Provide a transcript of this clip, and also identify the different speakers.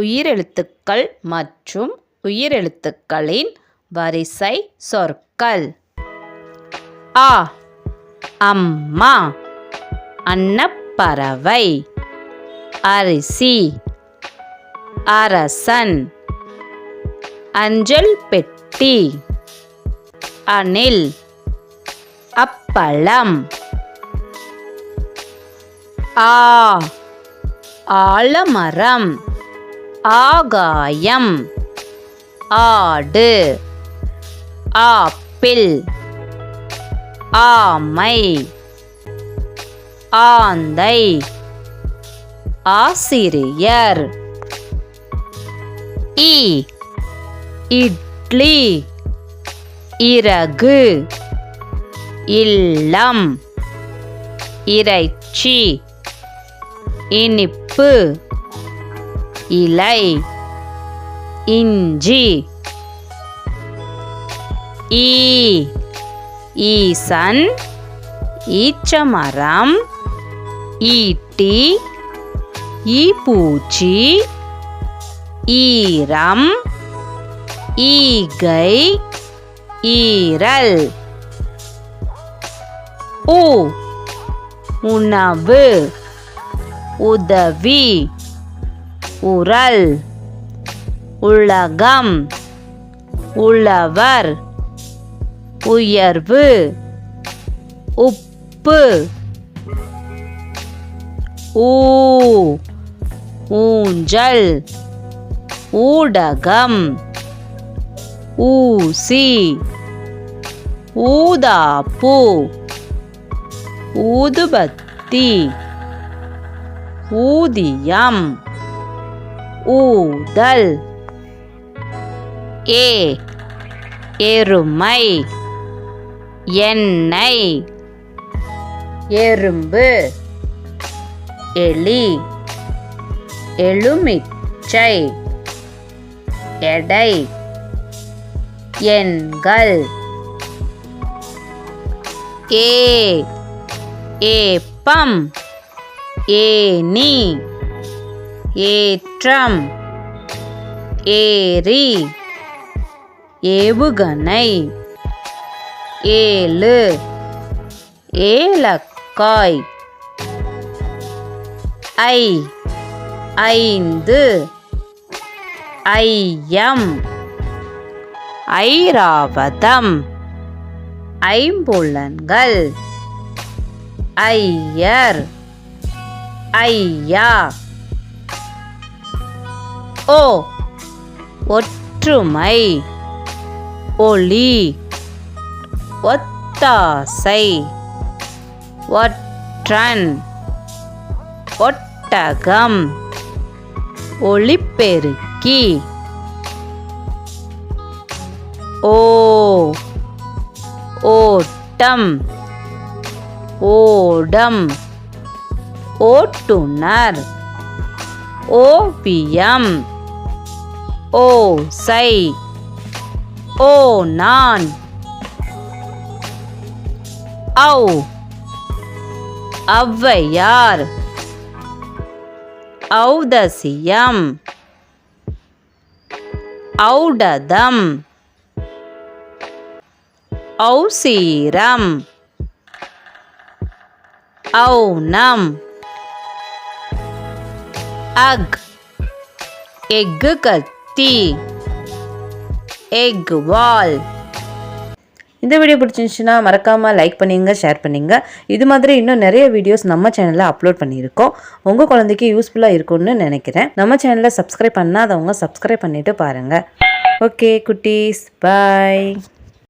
Speaker 1: உயிரெழுத்துக்கள் மற்றும் உயிரெழுத்துக்களின் வரிசை சொற்கள். ஆ அம்மா அன்னப்பறவை அரிசி அரசன் அஞ்சல் பெட்டி அணில் அப்பளம். ஆ ஆலமரம். ஆகாயம். ஆடு. ஆப்பிள். ஆமை. ஆந்தை. ஆசிரியர். இ. இட்லி. இறகு. இல்லம். இறைச்சி. இனிப்பு. இலை. இஞ்சி. ஈ. ஈசன். ஈச்சமரம். ஈட்டி. ஈப்பூச்சி ஈரம். ஈகை. ஈரல். உ. உணவு. உதவி. உரல் உலகம். உழவர். உயர்வு. உப்பு. ஊ. ஊஞ்சல். ஊடகம். ஊசி. ஊதாப்பூ. ஊதுபத்தி. ஊதியம். ஊதல். ஏ எருமை. எண்ணெய். எறும்பு. எலி. எலுமிச்சை. எடை. எண்கள். ஏ ஏப்பம். ஏனி ஏற்றம் ஏரி ஏவுகணை ஏழு ஏலக்காய் ஐ ஐந்து ஐயம் ஐராவதம் ஐம்புலன்கள் ஐயர் ஐயா. ஓ. ஒற்றுமை. ஒளி. ஒத்தாசை. ஒற்றன். ஒட்டகம். ஒளிப்பெருக்கி. ஓ. ஓட்டம். ஓடம். ஓட்டுநர். ஓவியம். ஓ சை. ஓ நான். ஔ. ஔவையார். ஔதசியம். ஔடதம். ஔசீரம். ஔனம். அக். எக்கு கத்தி எக் வால்
Speaker 2: இந்த வீடியோ பிடிச்சிருந்துச்சுன்னா மறக்காமல் லைக் பண்ணிங்க ஷேர் பண்ணிங்க. இது மாதிரி இன்னும் நிறைய வீடியோஸ் நம்ம சேனலில் அப்லோட் பண்ணியிருக்கோம். உங்கள் குழந்தைக்கு யூஸ்ஃபுல்லாக இருக்கும்னு நினைக்கிறேன். நம்ம சேனலை சப்ஸ்கிரைப் பண்ணாதவங்க சப்ஸ்கிரைப் பண்ணிவிட்டு பாருங்கள் ஓகே குட்டீஸ். பாய்